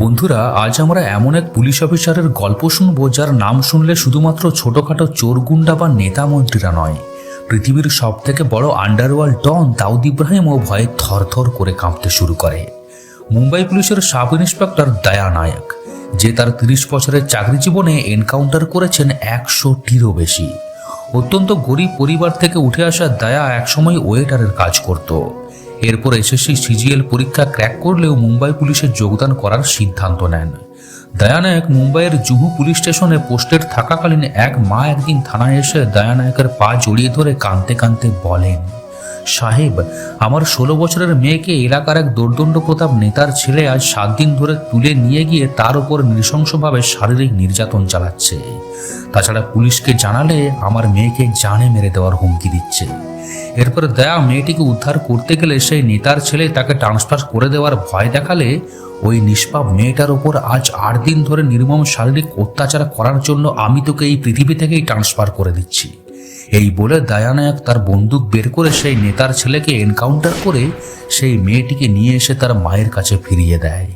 বন্ধুরা, আজ আমরা এমন এক পুলিশ অফিসারের গল্প শুনব যার নাম শুনলে শুধুমাত্র ছোটখাটো চোরগুন্ডা বা নেতা মন্ত্রীরা নয়। পৃথিবীর সব থেকে বড় আন্ডারওয়ার্ল্ড ডন দাউদ ইব্রাহিমও ভয়ে থরথর করে কাঁপতে শুরু করে। মুম্বাই পুলিশের সাব ইন্সপেক্টর দয়া নায়ক, যে তার তিরিশ বছরের চাকরি জীবনে এনকাউন্টার করেছেন একশোটিরও বেশি। অত্যন্ত গরিব পরিবার থেকে উঠে আসা দয়া একসময় ওয়েটারের কাজ করত। এরপর এসএসসি সিজিএল পরীক্ষা ক্র্যাক করলেও মুম্বাই পুলিশে যোগদান করার সিদ্ধান্ত নেন। দয়ানায়ক মুম্বাইয়ের জুহু পুলিশ স্টেশনে পোস্টেড থাকাকালীন এক মা একদিন থানায় এসে দয়ানায়কের পা জড়িয়ে ধরে কাঁদতে কাঁদতে বলেন, সাহেব, আমার ষোলো বছরের মেয়েকে এলাকার এক দোর্দণ্ড প্রতাপ নেতার ছেলে আজ সাত দিন ধরে তুলে নিয়ে গিয়ে তার উপর নৃশংসভাবে শারীরিক নির্যাতন চালাচ্ছে। তাছাড়া পুলিশকে জানালে আমার মেয়েকে জানে মেরে দেওয়ার হুমকি দিচ্ছে। এরপর দয়া মেয়েটিকে উদ্ধার করতে গেলে সেই নেতার ছেলে তাকে ট্রান্সফার করে দেওয়ার ভয় দেখালে ওই নিষ্পাপ মেয়েটার ওপর আজ আট দিন ধরে নির্মম শারীরিক অত্যাচার করার জন্য আমি তোকে এই পৃথিবী থেকেই ট্রান্সফার করে দিচ্ছি। এই বলে দায়ানায়ক তার বন্দুক বের করে সেই নেতার ছেলেকে এনকাউন্টার করে সেই মেয়েটিকে নিয়ে এসে তার মায়ের কাছে ফিরিয়ে দেয়।